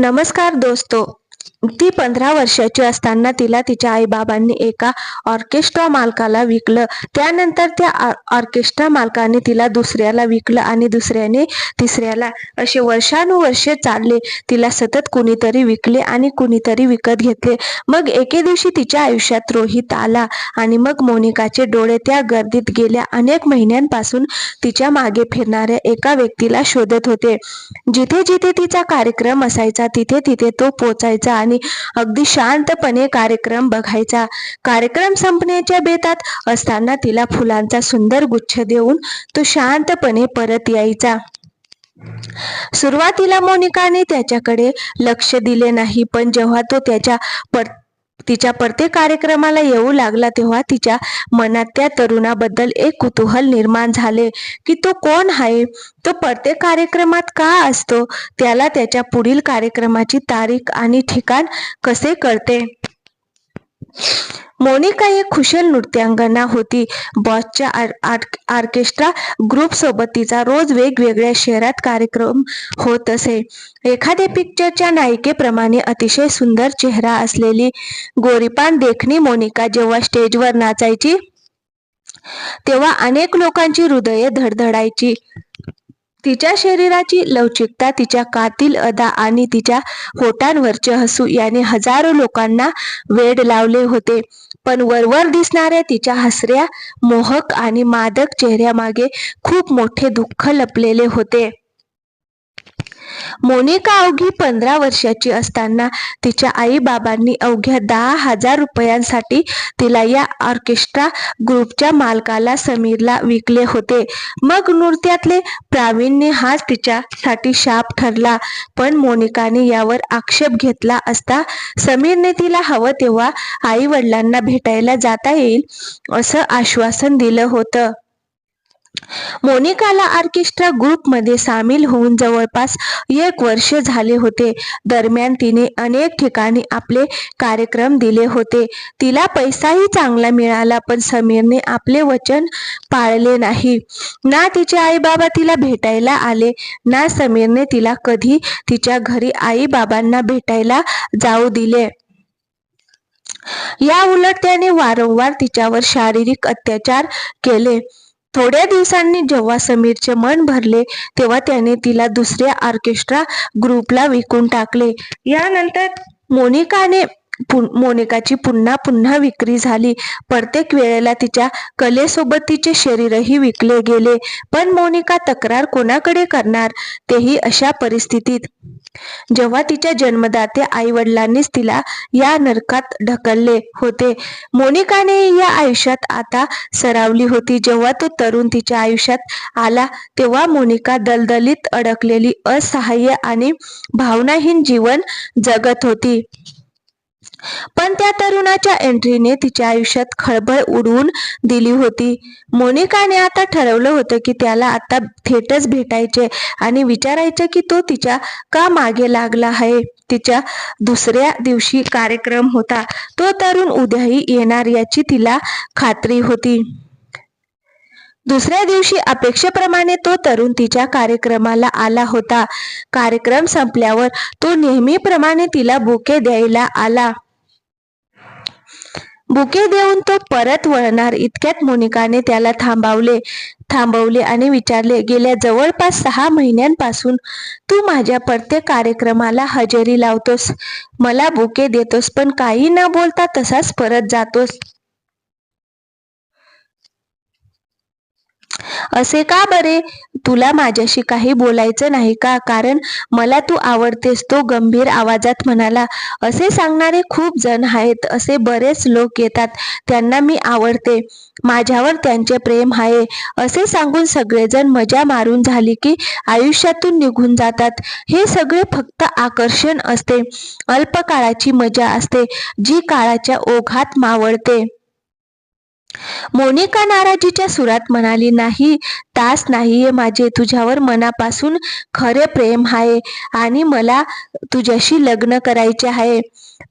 नमस्कार दोस्तों ती पंधरा वर्षाची असताना तिला तिच्या आईबाबांनी एका ऑर्केस्ट्रा मालकाला विकलं. त्यानंतर त्या ऑर्केस्ट्रा मालकाने तिला दुसऱ्याला विकलं आणि दुसऱ्याने तिसऱ्याला असे वर्षानुवर्षे चालले. तिला सतत कुणीतरी विकले आणि कुणीतरी विकत घेतले. मग एके दिवशी तिच्या आयुष्यात रोहित आला आणि मग मोनिकाचे डोळे त्या गर्दीत गेल्या. अनेक महिन्यांपासून तिच्यामागे फिरणाऱ्या एका व्यक्तीला शोधत होते. जिथे जिथे तिचा कार्यक्रम असायचा तिथे तिथे तो पोचायचा आणि अगदी शांतपणे कार्यक्रम बघायचा. कार्यक्रम संपण्याच्या बेतात असताना तिला फुलांचा सुंदर गुच्छ देऊन तो शांतपणे परत यायचा. सुरुवातीला मोनिकाने त्याच्याकडे लक्ष दिले नाही पण जेव्हा तो त्याच्या पर तिच्या प्रत्येक कार्यक्रमाला येऊ लागला तेव्हा तिच्या मनात त्या तरुणाबद्दल एक कुतूहल निर्माण झाले की तो कोण आहे? तो प्रत्येक कार्यक्रमात का असतो? त्याला त्याच्या पुढील कार्यक्रमाची तारीख आणि ठिकाण कसे कळते? मोनिका एक कुशल नृत्यांगना होती. बॉसच्या आर- आर्क- ऑर्केस्ट्रा ग्रुप सोबत तिचा रोज वेगवेगळ्या शहरात कार्यक्रम होत असे. एखाद्या पिक्चरच्या नायिकेप्रमाणे अतिशय सुंदर चेहरा असलेली गोरीपान देखणी मोनिका जेव्हा स्टेजवर नाचायची तेव्हा अनेक लोकांची हृदये धडधडायची. तिच्या शरीराची लवचिकता तिच्या कातील अदा आणि तिच्या होटांवरचे हसू याने हजारो लोकांना वेड लावले होते. पण वरवर दिसणाऱ्या तिच्या हसऱ्या मोहक आणि मादक चेहऱ्यामागे खूप मोठे दुःख लपलेले होते. मोनिका अवघी पंधरा वर्षाची असताना तिच्या आई बाबांनी अवघ्या दहा हजार रुपयांसाठी तिला या ऑर्केस्ट्रा ग्रुपच्या मालकाला समीरला विकले होते. मग नृत्यातले प्रावीण्य हाच तिच्यासाठी शाप ठरला पण मोनिकाने यावर आक्षेप घेतला असता समीरने तिला हवं तेव्हा आई वडिलांना भेटायला जाता येईल असं आश्वासन दिलं होतं. मोनिकाला ऑर्केस्ट्रा ग्रुपमध्ये सामील होऊन जवळपास एक वर्ष झाले होते. दरम्यान तिने अनेक ठिकाणी आपले कार्यक्रम दिले होते. तिला पैसाही चांगला मिळाला पण समीरने आपले वचन पाळले नाही. ना तिचे आई बाबा तिला भेटायला आले ना समीरने तिला कधी तिच्या घरी आई बाबांना भेटायला जाऊ दिले. या उलट त्याने वारंवार तिच्यावर शारीरिक अत्याचार केले. थोड्या दिवसांनी जेव्हा समीरचे मन भरले तेव्हा त्याने तिला दुसऱ्या ऑर्केस्ट्रा ग्रुपला विकून टाकले. यानंतर मोनिकाने मोनिकाची पुन्हा पुन्हा विक्री झाली. प्रत्येक वेळेला तिच्या कलेसोबत तिचे शरीरही विकले गेले. पण मोनिका तक्रार कोणाकडे करणार? तेही अशा परिस्थितीत. जेव्हा तिच्या जन्मदात्या आई वडिलांनीच तिला या नरकात ढकलले होते. मोनिकाने या आयुष्यात आता सरावली होती. जेव्हा तो तरुण तिच्या आयुष्यात आला तेव्हा मोनिका दलदलीत अडकलेली असहाय्य आणि भावनाहीन जीवन जगत होती. पण त्या तरुणाच्या एंट्रीने तिच्या आयुष्यात खळबळ उडवून दिली होती. मोनिकाने आता ठरवलं होतं की त्याला आता थेटच भेटायचे आणि विचारायचे की तो तिच्या का मागे लागला आहे? तिच्या दुसऱ्या दिवशी कार्यक्रम होता. तो तरुण उद्याही येणार याची तिला खात्री होती. दुसऱ्या दिवशी अपेक्षेप्रमाणे तो तरुण तिच्या कार्यक्रमाला आला होता. कार्यक्रम संपल्यावर तो नेहमीप्रमाणे तिला बुके द्यायला आला. बुके देऊन तो परत वळणार. इतक्यात मोनिकाने त्याला थांबवले थांबवले आणि विचारले गेल्या जवळपास सहा महिन्यांपासून तू माझ्या प्रत्येक कार्यक्रमाला हजेरी लावतोस. मला बुके देतोस पण काही न बोलता तसाच परत जातोस. असे का बरे? तुला माझ्याशी काही बोलायचं नाही का? कारण मला तू आवडतेस तो गंभीर आवाजात म्हणाला असे सांगणारे खूप जण आहेत असे बरेच लोक येतात त्यांना मी आवडते माझ्यावर त्यांचे प्रेम आहे. असे सांगून सगळेजण मजा मारून झाली की आयुष्यातून निघून जातात. हे सगळे फक्त आकर्षण असते अल्पकाळाची मजा असते जी काळाच्या ओघात मावळते. मोनिका नाराजीच्या सुरात म्हणाली नाही तास नाहीये माझे तुझ्यावर मनापासून खरे प्रेम आहे आणि मला तुझ्याशी लग्न करायचे आहे.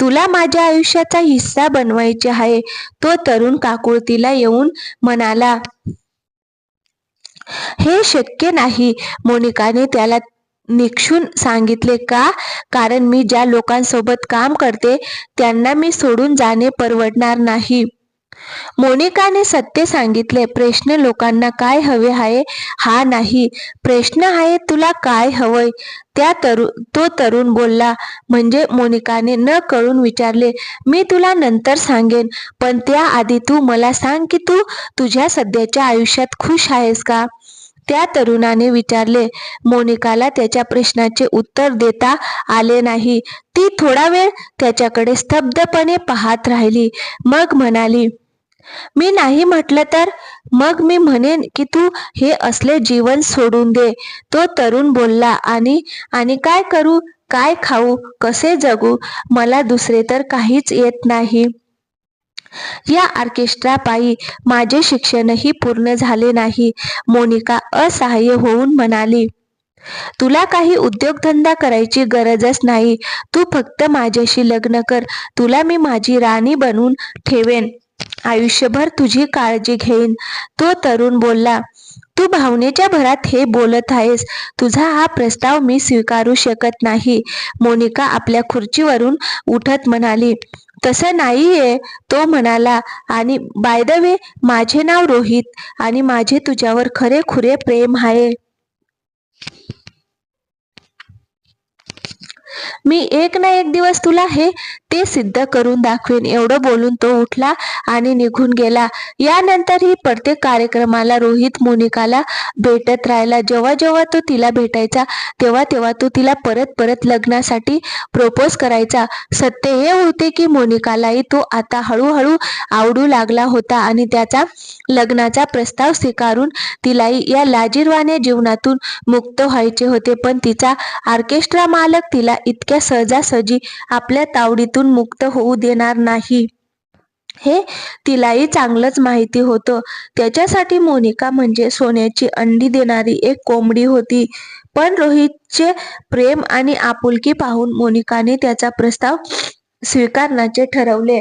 तुला माझ्या आयुष्याचा हिस्सा बनवायचे आहे. तो तरुण काकुळतीला येऊन म्हणाला हे शक्य नाही. मोनिकाने त्याला निक्षून सांगितले का? कारण मी ज्या लोकांसोबत काम करते त्यांना मी सोडून जाणे परवडणार नाही. मोनिकाने सत्य सांगितले प्रश्न लोकांना काय हवे आहे हा नाही. प्रश्न आहे तुला काय हवंय? त्या तरु तो तरुण बोलला म्हणजे मोनिकाने न कळून विचारले मी तुला नंतर सांगेन पण त्याआधी तू मला सांग की तू तुझ्या सध्याच्या आयुष्यात खुश आहेस का? त्या तरुणाने विचारले मोनिकाला त्याच्या प्रश्नाचे उत्तर देता आले नाही. ती थोडा वेळ त्याच्याकडे स्तब्धपणे पाहत राहिली. मग म्हणाली मी नाही म्हटलं तर? मग मी म्हणेन की तू हे असले जीवन सोडून दे. तो तरुण बोलला आणि आणि काय करू? काय खाऊ? कसे जगू? मला दुसरे तर काहीच येत नाही. या ऑर्केस्ट्रापायी माझे शिक्षणही पूर्ण झाले नाही. मोनिका असहाय्य होऊन म्हणाली तुला काही उद्योगधंदा करायची गरजच नाही. तू फक्त माझ्याशी लग्न कर. तुला मी माझी राणी बनवून ठेवेन. आयुष्यभर तुझी काळजी घेईन. तो तरुण बोलला तू भावनेच्या भरात हे बोलत आहेस. तुझा हा प्रस्ताव मी स्वीकारू शकत नाही. मोनिका आपल्या खुर्चीवरून उठत म्हणाली तसं नाहीये तो म्हणाला आणि बाय द वे माझे नाव रोहित आणि माझे तुझ्यावर खरे खुरे प्रेम आहे. मी एक ना एक दिवस तुला हे ते सिद्ध करून दाखवेन. एवढं बोलून तो उठला आणि निघून गेला. यानंतरही प्रत्येक कार्यक्रमाला रोहित मोनिकाला भेटत राहिला. जेव्हा जेव्हा तो तिला भेटायचा तेव्हा तेव्हा तो तिला परत परत लग्नासाठी प्रपोज करायचा. सत्य हे होते की मोनिकालाही तो आता हळूहळू आवडू लागला होता आणि त्याचा लग्नाचा प्रस्ताव स्वीकारून तिलाही या लाजीरवाने जीवनातून मुक्त व्हायचे होते. पण तिचा ऑर्केस्ट्रा मालक तिला इतक्या सहजासहजी आपल्या तावडीतून मुक्त होऊ देणार नाही. हे तिलाही चांगलंच माहिती होतं. त्याच्यासाठी मोनिका म्हणजे सोन्याची अंडी देणारी एक कोंबडी होती. पण रोहितचे प्रेम आणि आपुलकी पाहून मोनिकाने त्याचा प्रस्ताव स्वीकारण्याचे ठरवले.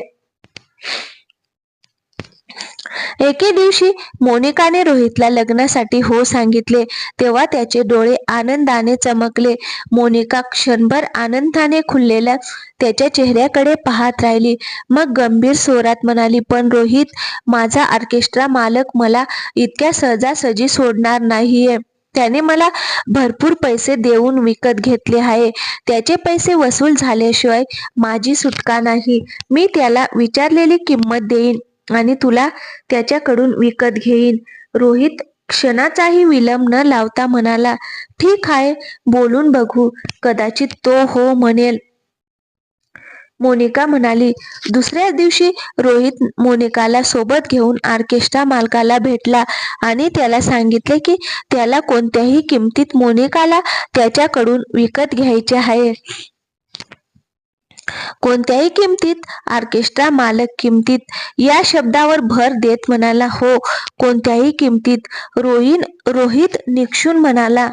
एके दिवशी मोनिकाने रोहितला लग्नासाठी हो सांगितले. तेव्हा त्याचे डोळे आनंदाने चमकले. मोनिका क्षणभर आनंदाने खुललेल्या त्याच्या चेहऱ्याकडे पाहत राहिली. मग गंभीर स्वरात म्हणाली पण रोहित माझा ऑर्केस्ट्रा मालक मला इतक्या सहजासहजी सोडणार नाहीये. त्याने मला भरपूर पैसे देऊन विकत घेतले आहे. त्याचे पैसे वसूल झाल्याशिवाय माझी सुटका नाही. मी त्याला विचारलेली किंमत देईन. आणि तुला त्याच्याकडून विकत घेईन. रोहित क्षणाचाही विलंब न लावता म्हणाला ठीक आहे बोलून बघू. कदाचित तो हो म्हणेल. मोनिका म्हणाली दुसऱ्या दिवशी रोहित मोनिकाला सोबत घेऊन ऑर्केस्ट्रा मालकाला भेटला आणि त्याला सांगितले की त्याला कोणत्याही किमतीत मोनिकाला त्याच्याकडून विकत घ्यायचे आहे. कोणत्याही किमतीत ऑर्केस्ट्रा मालक किमतीत या शब्दावर भर देत म्हणाला हो. कोणत्याही किमतीत रोहिन रोहित निक्षून म्हणाला.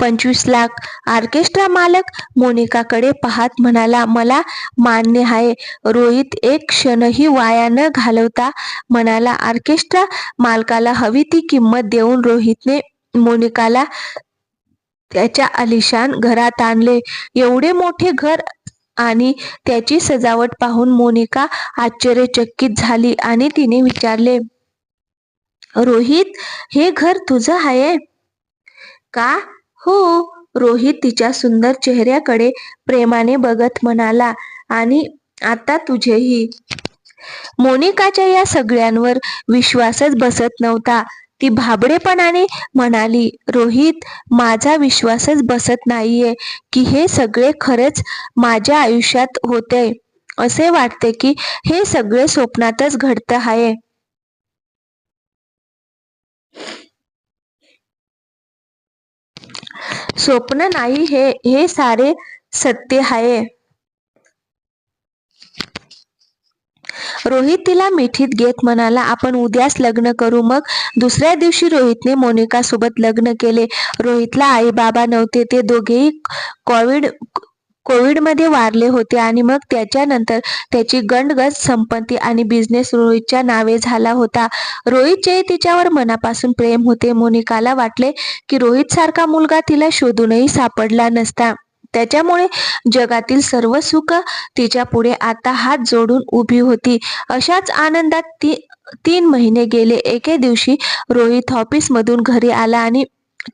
पंचवीस लाख. ऑर्केस्ट्रा मालक मोनिकाकडे पाहत म्हणाला मला मान्य आहे. रोहित एक क्षणही वाया न घालवता म्हणाला ऑर्केस्ट्रा मालकाला हवी ती किंमत देऊन रोहितने मोनिकाला त्याच्या आलिशान घरात आणले. एवढे मोठे घर आणि त्याची सजावट पाहून मोनिका आश्चर्यचकित झाली आणि तिने विचारले रोहित हे घर तुझं आहे का? हो रोहित तिच्या सुंदर चेहऱ्याकडे प्रेमाने बघत म्हणाला आणि आता तुझेही. मोनिकाच्या या सगळ्यांवर विश्वासच बसत नव्हता. ती भाबडेपणाने म्हणाली रोहित माझा विश्वासच बसत नाहीये की हे सगळे खरंच माझ्या आयुष्यात होते. असे वाटते की हे सगळे स्वप्नातच घडत आहे. स्वप्न नाही हे हे सारे सत्य आहे. रोहित तिला मिठीत घेत म्हणाला आपण उद्याच लग्न करू. मग दुसऱ्या दिवशी रोहितने मोनिका सोबत लग्न केले. रोहितला आई बाबा नव्हते ते दोघेही कोविड कोविडमध्ये वारले होते आणि मग त्याच्यानंतर त्याची गंडगज संपत्ती आणि बिझनेस रोहितच्या नावे झाला होता. रोहितचे तिच्यावर मनापासून प्रेम होते मोनिकाला वाटले की रोहित सारखा मुलगा तिला शोधूनही सापडला नसता. त्याच्यामुळे जगातील सर्व सुख तिच्या पुढे आता हात जोडून उभी होती. अशाच आनंदात ती तीन महिने गेले. एके दिवशी रोहित ऑफिसमधून घरी आला आणि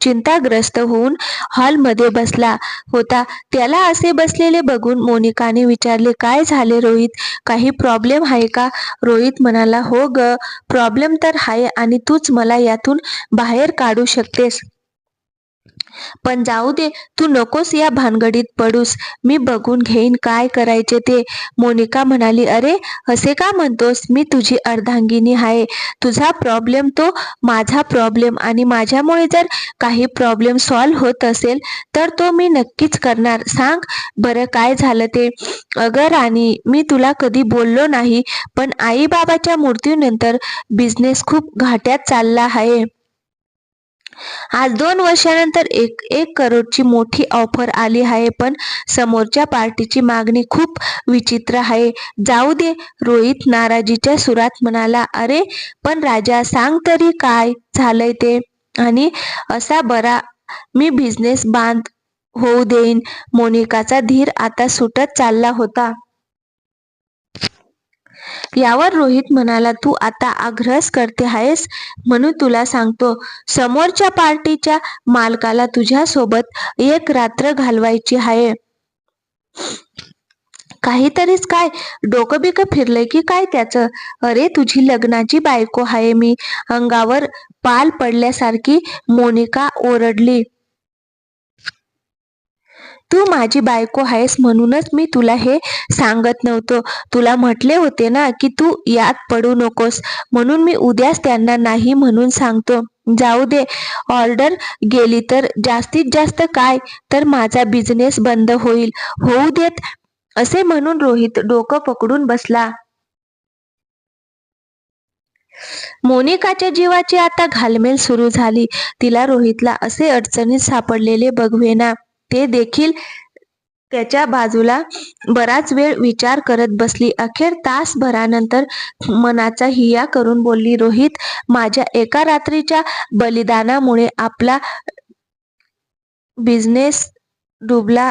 चिंताग्रस्त होऊन हॉलमध्ये बसला होता. त्याला असे बसलेले बघून मोनिकाने विचारले काय झाले रोहित? काही प्रॉब्लेम आहे का? रोहित म्हणाला हो ग प्रॉब्लेम तर आहे आणि तूच मला यातून बाहेर काढू शकतेस. पण जाऊ दे तू नकोस या भानगडीत पडूस. मी बघून घेईन काय करायचे ते. मोनिका म्हणाली अरे असे का म्हणतोस? मी तुझी अर्धांगिनी आहे. तुझा प्रॉब्लेम तो माझा प्रॉब्लेम आणि माझ्यामुळे जर काही प्रॉब्लेम सॉल्व्ह होत असेल तर तो मी नक्कीच करणार. सांग बरं काय झालं ते? अगं राणी मी तुला कधी बोललो नाही पण आई बाबाच्या मृत्यूनंतर बिझनेस खूप घाट्यात चालला आहे. आज दोन वर्षानंतर एक एक करोडची मोठी ऑफर आली आहे पण समोरच्या पार्टीची मागणी खूप विचित्र आहे. जाऊ दे रोहित नाराजीच्या सुरात म्हणाला अरे पण राजा सांग तरी काय झालंय ते? आणि असा बरा मी बिझनेस बांध होऊ देईन. मोनिकाचा धीर आता सुटत चालला होता. यावर रोहित म्हणाला तू आता आग्रहच करते आहेस? म्हणून तुला सांगतो समोरच्या पार्टीच्या मालकाला तुझ्या सोबत एक रात्र घालवायची आहे. काहीतरीच काय? डोकं बिकं फिरलंय की काय त्याचं? अरे तुझी लग्नाची बायको आहे मी. अंगावर पाल पडल्यासारखी मोनिका ओरडली. तू माझी बायको आहेस म्हणूनच मी तुला हे सांगत नव्हतो. तुला म्हटले होते ना की तू यात पडू नकोस. म्हणून मी उद्याच त्यांना नाही म्हणून सांगतो. जाऊ दे ऑर्डर गेली तर जास्तीत जास्त काय? तर माझा बिझनेस बंद होईल. होऊ देत असे म्हणून रोहित डोकं पकडून बसला. मोनिकाच्या जीवाची आता घालमेल सुरू झाली. तिला रोहितला असे अडचणीत सापडलेले बघवेना. ते देखील त्याच्या बाजूला बराच वेळ विचार करत बसली. अखेर तासभरानंतर मनाचा हिया करून बोलली रोहित माझ्या एका रात्रीच्या बलिदानामुळे आपला बिझनेस डुबला.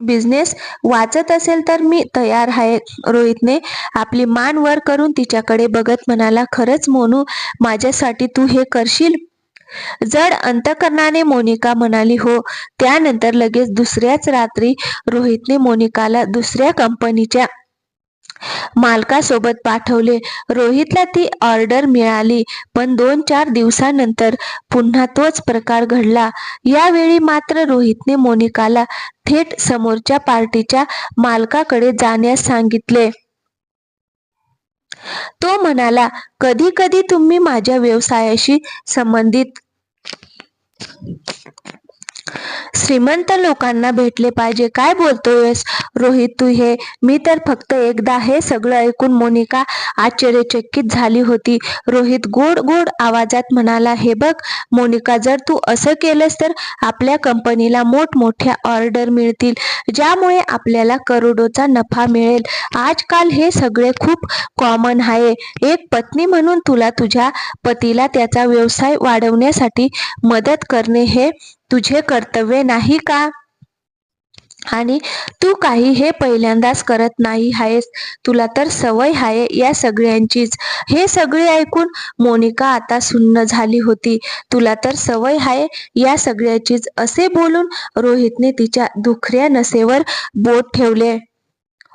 बिझनेस वाचत असेल तर मी तयार आहे. रोहितने आपली मान वर करून तिच्याकडे बघत म्हणाला खरंच मोनू माझ्यासाठी तू हे करशील? जड अंतकरणाने मोनिका म्हणाली हो त्यानंतर लगेच दुसऱ्याच रात्री रोहितने मोनिकाला दुसऱ्या कंपनीच्या मालकासोबत पाठवले. रोहितला ती ऑर्डर मिळाली पण दोन चार दिवसानंतर पुन्हा तोच प्रकार घडला. यावेळी मात्र रोहितने मोनिकाला थेट समोरच्या पार्टीच्या मालकाकडे जाण्यास सांगितले. तो म्हणाला कधी कधी तुम्ही माझ्या व्यवसायाशी संबंधित श्रीमंत लोकांना भेटले पाहिजे. काय बोलतोयस? रोहित तू हे मी तर फक्त एकदा हे सगळं ऐकून मोनिका आश्चर्यचकित झाली होती. रोहित गोड गोड आवाजात म्हणाला हे बघ मोनिका जर तू असं केलंस तर आपल्या कंपनीला मोठमोठ्या ऑर्डर मिळतील ज्यामुळे आपल्याला करोडोचा नफा मिळेल. आजकाल हे सगळे खूप कॉमन आहे. एक पत्नी म्हणून तुला तुझ्या पतीला त्याचा व्यवसाय वाढवण्यासाठी मदत करणे हे तुझे कर्तव्य नाही का? आणि तू काही हे पहिल्यांदाच करत नाही आहेस. तुला तर सवय आहे या सगळ्यांचीच. हे सगळे ऐकून मोनिका आता सुन्न झाली होती. तुला तर सवय आहे या सगळ्याचीच. असे बोलून रोहितने तिच्या दुखऱ्या नसेवर बोट ठेवले.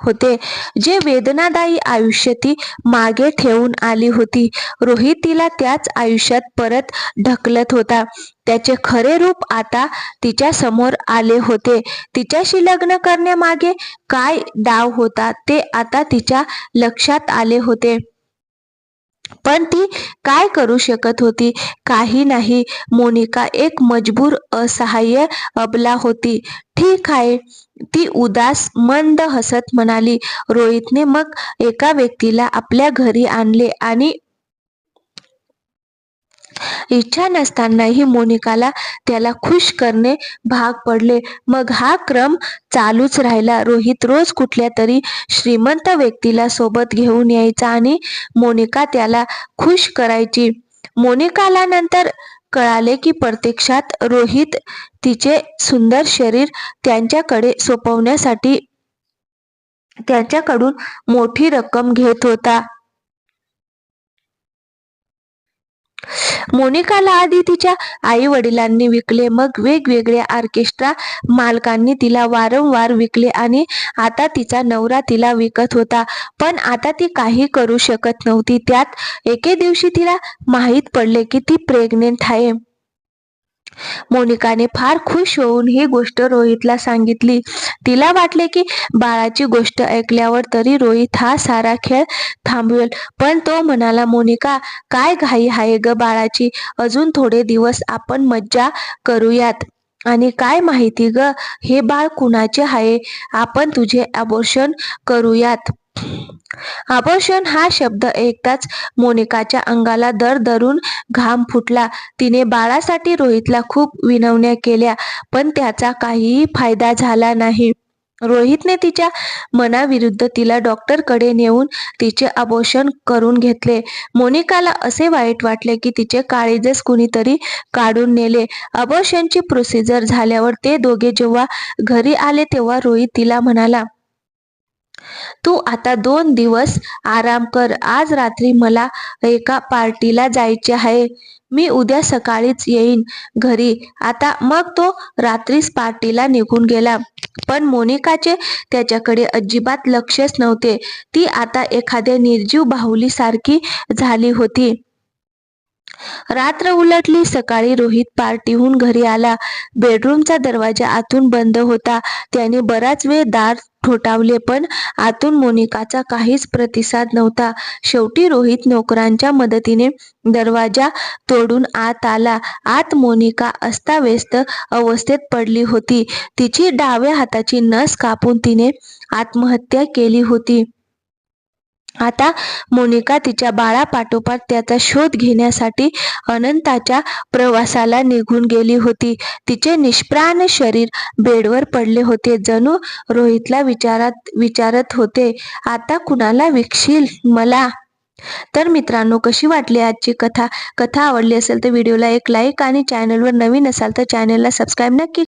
होते. जे वेदनादायी आयुष्य ती मागे ठेवून आली होती. रोहित तिला त्याच आयुष्यात परत ढकलत होता. त्याचे खरे रूप आता तिच्या समोर आले होते. तिच्याशी लग्न करण्यामागे काय डाव होता ते आता तिच्या लक्षात आले होते. पण ती काय करू शकत होती? काही नाही. मोनिका एक मजबूर असहाय्य अबला होती. ठीक आहे. ती उदास मंद हसत म्हणाली रोहितने मग एका व्यक्तीला आपल्या घरी आणले आणि इच्छा नसतानाही मोनिकाला त्याला खुश करणे भाग पडले. मग हा क्रम चालूच राहिला. रोहित रोज कुठल्या तरी श्रीमंत व्यक्तीला सोबत घेऊन यायचा आणि मोनिका त्याला खुश करायची. मोनिकाला नंतर कळाले की प्रत्यक्षात रोहित तिचे सुंदर शरीर त्यांच्याकडे सोपवण्यासाठी त्यांच्याकडून मोठी रक्कम घेत होता. मोनिकाला आधी तिच्या आई वडिलांनी विकले मग वेगवेगळ्या ऑर्केस्ट्रा मालकांनी तिला वारंवार विकले आणि आता तिचा नवरा तिला विकत होता. पण आता ती काही करू शकत नव्हती. त्यात एके दिवशी तिला माहीत पडले की ती प्रेग्नेंट आहे. मोनिकाने फार खुश होऊन ही गोष्ट रोहितला सांगितली. तिला वाटले की बाळाची गोष्ट ऐकल्यावर तरी रोहित हा सारा खेळ थांबवेल. पण तो म्हणाला मोनिका काय घाई आहे ग बाळाची? अजून थोडे दिवस आपण मज्जा करूयात. आणि काय माहिती ग हे बाळ कुणाचे आहे? आपण तुझे अबोर्शन करूयात. आभूषण हा शब्द ऐकताच मोनिकाच्या अंगाला दर दरून घाम फुटला. तिने बाळासाठी रोहितला खूप विनवण्या केल्या पण त्याचा काहीही फायदा झाला नाही. रोहितने तिच्या मनाविरुद्ध तिला डॉक्टरकडे नेऊन तिचे आभूषण करून घेतले. मोनिकाला असे वाईट वाटले की तिचे काळीजच कुणीतरी काढून नेले. अबोर्शनची प्रोसिजर झाल्यावर ते दोघे जेव्हा घरी आले तेव्हा रोहित तिला म्हणाला तू आता दोन दिवस आराम कर. आज रात्री मला एका पार्टीला जायचे आहे. मी उद्या सकाळीच येईन घरी. आता मग तो रात्रीच पार्टीला निघून गेला. पण मोनिकाचे त्याच्याकडे अजिबात लक्षच नव्हते. ती आता एखाद्या निर्जीव बाहुलीसारखी झाली होती. रात्र उलटली सकाळी रोहित पार्टीहून घरी आला. बेडरूमचा दरवाजा आतून बंद होता. त्याने बराच वेळ दार ठोठावले पण आतून मोनिकाचा काहीच प्रतिसाद नव्हता. शेवटी रोहित नोकरांच्या मदतीने दरवाजा तोडून आत आला. आत मोनिका अस्ताव्यस्त अवस्थेत पडली होती. तिची डाव्या हाताची नस कापून तिने आत्महत्या केली होती. आता मोनिका तिच्या बाळापाठोपाठ त्याचा शोध घेण्यासाठी अनंताच्या प्रवासाला निघून गेली होती. तिचे निष्प्राण शरीर बेडवर पडले होते. जणू रोहितला विचारात विचारत होते आता कुणाला विकशील मला? तर मित्रांनो कशी वाटली आजची कथा? कथा आवडली असेल तर व्हिडिओला एक लाईक आणि चॅनलवर नवीन असाल तर चॅनलला सबस्क्राईब नक्की